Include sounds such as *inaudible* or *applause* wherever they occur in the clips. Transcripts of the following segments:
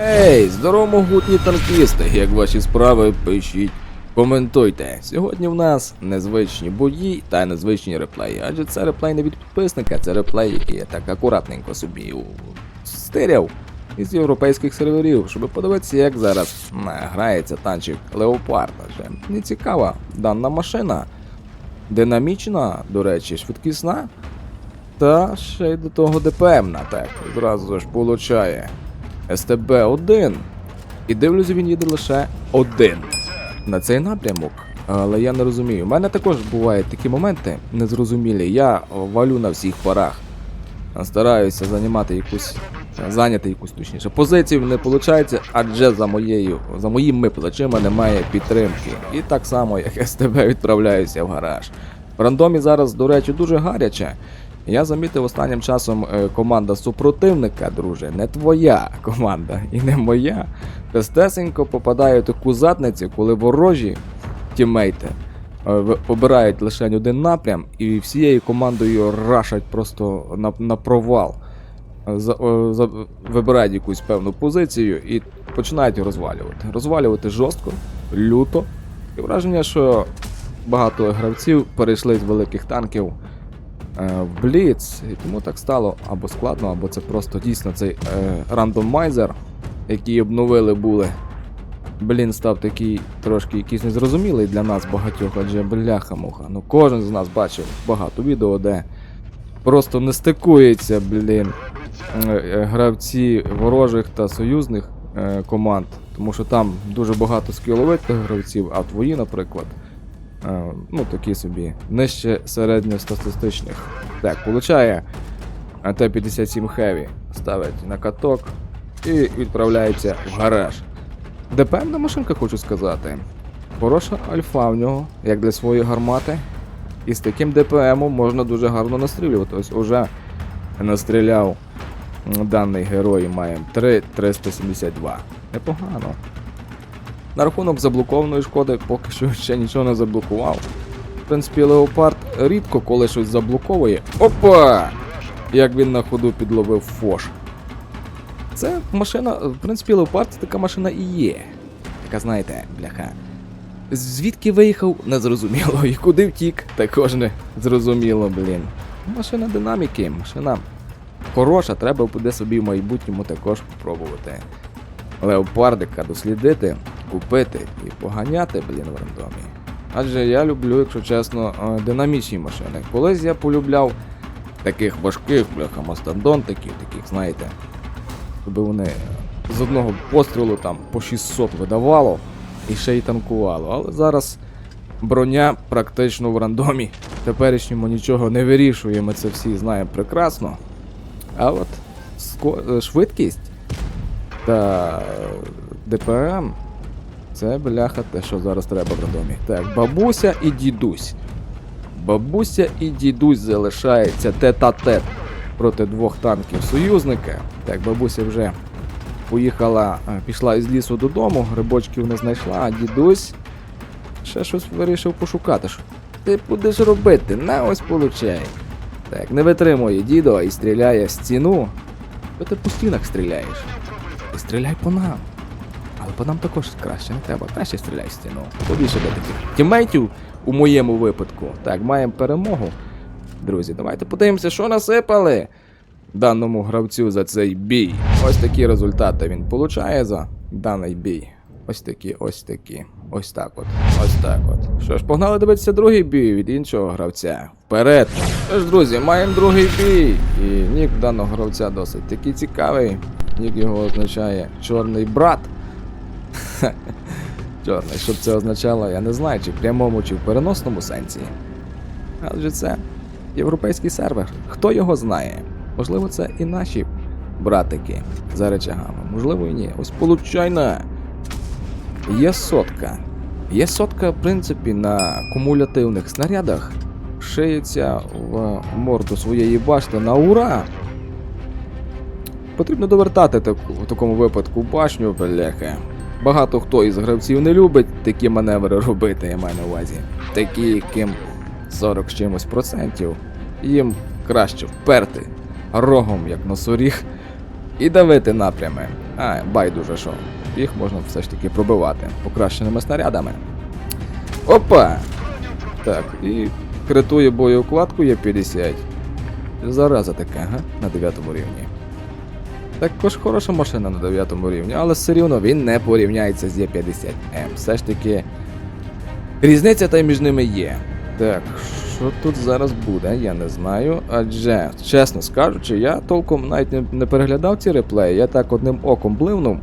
Ей, здорово, могутні танкісти! Як ваші справи, пишіть, коментуйте. Сьогодні в нас незвичні бої та незвичні реплеї. Адже це реплей не від підписника, це реплей, який я так акуратненько собі стиряв із європейських серверів, щоб подивитися, як зараз грається танчик Леопард. Адже не цікава дана машина. Динамічна, до речі, швидкісна. Та ще й до того ДПМна, так, зразу ж получає. СТБ-1. І дивлюся, він їде лише один на цей напрямок. Але я не розумію. У мене також бувають такі моменти незрозумілі. Я валю на всіх парах. Стараюся займати якусь, зайняти якусь точніше позицію, не виходить, адже за моєю, за моїми плечима немає підтримки. І так само, як СТБ відправляюся в гараж. В рандомі зараз, до речі, дуже гаряче. Я замітив останнім часом е, команда супротивника, друже, не твоя команда і не моя. Тестесенько попадає в таку задницю, коли ворожі тіммейти е, обирають лише один напрям і всією командою рашать просто на, на провал. За, е, за, вибирають якусь певну позицію і починають розвалювати. Розвалювати жорстко, люто. І враження, що багато гравців перейшли з великих танків в Бліц, і тому так стало або складно, або це просто дійсно цей е, рандомайзер, який обновили були. Блін, став такий трошки якийсь незрозумілий для нас багатьох, адже бляха-муха. Ну кожен з нас бачив багато відео, де просто не стикується, блін, е, е, гравці ворожих та союзних е, команд. Тому що там дуже багато скіловитих гравців, а твої, наприклад, е, ну такі собі, нижче середньостатистичних. Так, получає е, Т-57 Heavy, ставить на каток і відправляється в гараж. ДПМна машинка, хочу сказати. Хороша альфа в нього, як для своєї гармати. І з таким ДПМом можна дуже гарно настрілювати. Ось уже настріляв даний герой, маємо 3,372. Непогано. На рахунок заблокованої шкоди поки що ще нічого не заблокував. В принципі, Леопард рідко коли щось заблоковує. Опа! Як він на ходу підловив фош. Це машина, в принципі, Леопард це така машина і є. Яка, знаєте, бляха. Звідки виїхав, не зрозуміло. І куди втік, також не зрозуміло, блін. Машина динаміки, машина хороша, треба буде собі в майбутньому також спробувати. Леопардика дослідити, купити і поганяти, блін, в рандомі. Адже я люблю, якщо чесно, е, динамічні машини. Колись я полюбляв таких важких, бляха, мастодонтиків, таких, знаєте, щоб вони з одного пострілу там по 600 видавало і ще й танкувало. Але зараз броня практично в рандомі. Теперішньому нічого не вирішує, ми це всі знаємо прекрасно. А от е, швидкість та ДПМ це бляха те, що зараз треба в рандомі. Так, бабуся і дідусь. Бабуся і дідусь залишається тет-а-тет проти двох танків союзника. Так, бабуся вже поїхала, е, пішла із лісу додому, грибочків не знайшла, а дідусь ще щось вирішив пошукати. Що ти будеш робити? На ось получай. Так, не витримує дідо і стріляє в стіну. Ти по стінах стріляєш. І стріляй по нам. Але по нам також краще не треба. Краще стріляй в стіну. Побільше де таких тімейтів у моєму випадку. Так, маємо перемогу. Друзі, давайте подивимося, що насипали даному гравцю за цей бій. Ось такі результати він получає за даний бій. Ось такі, ось такі. Ось так от. Ось так от. Що ж, погнали дивитися другий бій від іншого гравця. Вперед! Що ж, друзі, маємо другий бій. І нік даного гравця досить такий цікавий. Нік його означає чорний брат. *laughs* Чорний, що б це означало, я не знаю, чи в прямому, чи в переносному сенсі. Адже це європейський сервер. Хто його знає? Можливо, це і наші братики за речагами. Можливо, і ні. Ось получайна. Є сотка. Є сотка, в принципі, на кумулятивних снарядах. Шиється в морду своєї башти на ура. Потрібно довертати таку, в такому випадку башню, бляха. Багато хто із гравців не любить такі маневри робити, я маю на увазі. Такі, яким 40 з чимось процентів. Їм краще вперти рогом, як носоріг, і давити напрями. А, байдуже що. Їх можна все ж таки пробивати покращеними снарядами. Опа! Так, і критує боєукладку є 50. Зараза така, га? На 9 рівні. Також хороша машина на 9 рівні, але все рівно він не порівняється з Є50М. Все ж таки. Різниця та між ними є. Так, що тут зараз буде, я не знаю. Адже, чесно скажучи, я толком навіть не, не переглядав ці реплеї, я так одним оком бливнув,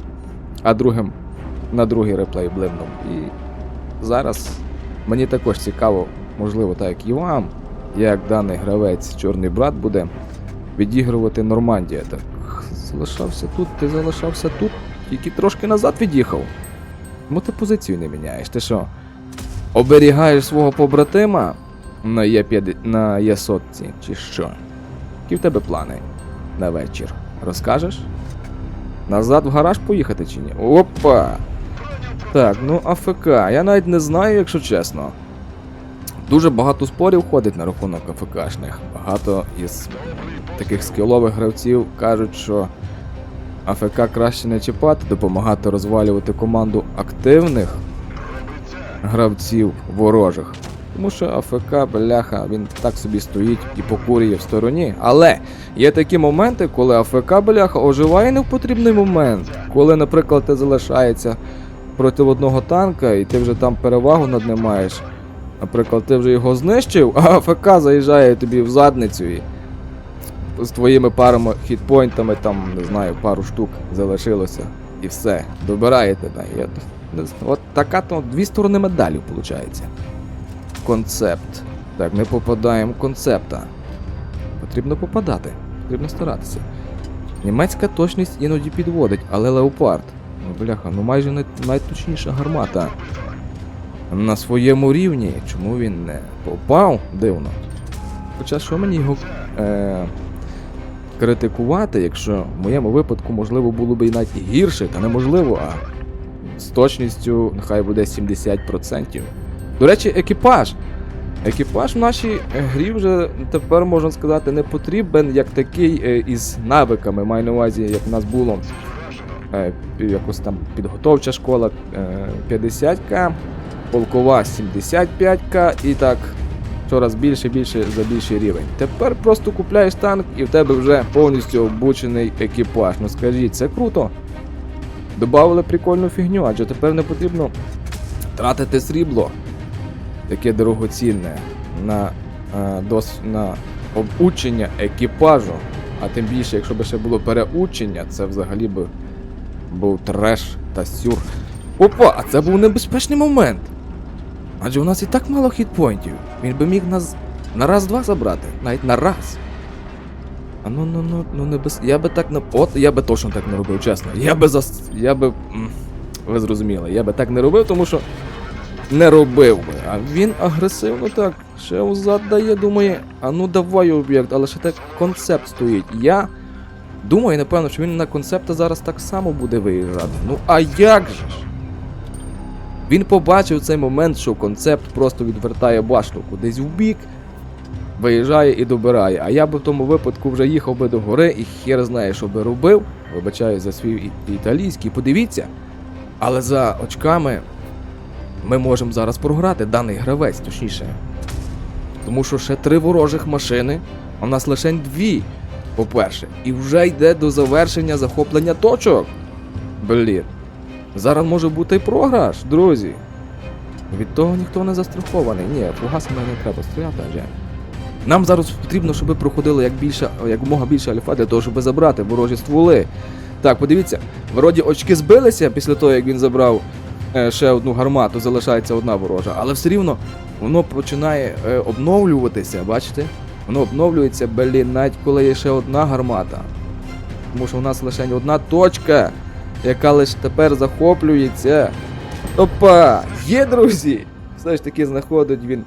а другим на другий реплей бливнув. І зараз мені також цікаво, можливо, так як і вам, як даний гравець Чорний брат буде відігрувати Нормандія. Так, залишався тут, ти залишався тут, тільки трошки назад від'їхав. Чому ти позицію не міняєш? Ти що? Оберігаєш свого побратима на Є5 на Є сотці, чи що? Які в тебе плани на вечір? Розкажеш? Назад в гараж поїхати чи ні? Опа! Так, ну АФК. Я навіть не знаю, якщо чесно. Дуже багато спорів ходить на рахунок АФКшних. Багато із таких скілових гравців кажуть, що АФК краще не чіпати, допомагати розвалювати команду активних гравців ворожих. Тому що АФК, бляха, він так собі стоїть і покурює в стороні. Але є такі моменти, коли АФК, бляха, оживає не в потрібний момент. Коли, наприклад, ти залишається проти одного танка, і ти вже там перевагу над ним маєш. Наприклад, ти вже його знищив, а АФК заїжджає тобі в задницю і з твоїми парами хітпойнтами, там, не знаю, пару штук залишилося. І все. Добирає тебе. Не з- от така то дві сторони медалі, виходить. Концепт. Так, ми попадаємо в концепта. Потрібно попадати, потрібно старатися. Німецька точність іноді підводить, але леопард. Ну, бляха, ну майже най- найточніша гармата. На своєму рівні. Чому він не попав? Дивно. Хоча що мені його е, критикувати, якщо в моєму випадку можливо було б і навіть гірше, та неможливо, а з точністю нехай буде 70%. До речі, екіпаж. Екіпаж в нашій е, грі вже тепер можна сказати не потрібен як такий е, із навиками. Маю на увазі, як в нас було е, якось там підготовча школа е, 50к, полкова 75к і так щораз більше більше за більший рівень. Тепер просто купляєш танк і в тебе вже повністю обучений екіпаж. Ну скажіть, це круто. Добавили прикольну фігню, адже тепер не потрібно тратити срібло таке дорогоцінне на, е, дос, на обучення екіпажу. А тим більше, якщо б ще було переучення, це взагалі би був треш та сюр. Опа, а це був небезпечний момент. Адже у нас і так мало хітпойнтів. Він би міг нас на раз-два забрати, навіть на раз. А ну ну ну ну не без. Я би так не. От я би точно так не робив, чесно. Я би зас. Я би. Ви зрозуміли, я би так не робив, тому що не робив би. А він агресивно так. Ще узад дає, думає, а ну давай об'єкт, але ще так концепт стоїть. Я думаю, напевно, що він на концепта зараз так само буде виїжджати. Ну а як же ж? Він побачив цей момент, що концепт просто відвертає башту кудись в бік, виїжджає і добирає. А я би в тому випадку вже їхав би до гори і хер знає, що би робив. Вибачаю за свій італійський, подивіться. Але за очками ми можемо зараз програти даний гравець, точніше. Тому що ще три ворожих машини, а в нас лише дві, по-перше, і вже йде до завершення захоплення точок. Блін. Зараз може бути і програш, друзі. Від того ніхто не застрахований. Ні, фугасами не треба стріляти, адже. Нам зараз потрібно, щоб проходило як більше, якомога більше альфа для того, щоб забрати ворожі стволи. Так, подивіться, вроді очки збилися після того, як він забрав е, ще одну гармату, залишається одна ворожа, але все рівно воно починає е, обновлюватися, бачите? Воно обновлюється, блін, навіть коли є ще одна гармата. Тому що у нас лише одна точка, яка лише тепер захоплюється. Опа! Є, друзі! Все ж таки знаходить він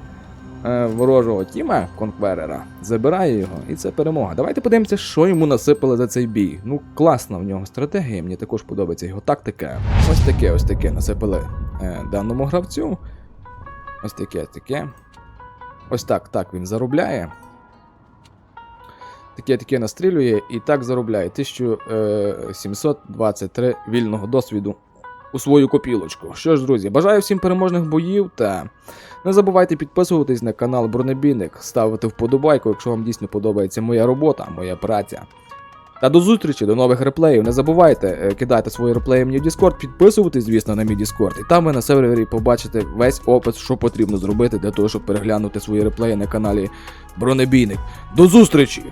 е, ворожого тіма конкверера, забирає його, і це перемога. Давайте подивимося, що йому насипали за цей бій. Ну, класна в нього стратегія, мені також подобається його тактика. Ось таке, ось таке насипали е, даному гравцю. Ось таке, таке. Ось так, так він заробляє. Таке таке настрілює і так заробляє 1723 вільного досвіду у свою копілочку. Що ж, друзі, бажаю всім переможних боїв та не забувайте підписуватись на канал Бронебійник, ставити вподобайку, якщо вам дійсно подобається моя робота, моя праця. Та до зустрічі, до нових реплеїв. Не забувайте е, кидати свої реплеї мені в Discord, підписуватись, звісно, на мій Discord. І там ви на сервері побачите весь опис, що потрібно зробити для того, щоб переглянути свої реплеї на каналі Бронебійник. До зустрічі!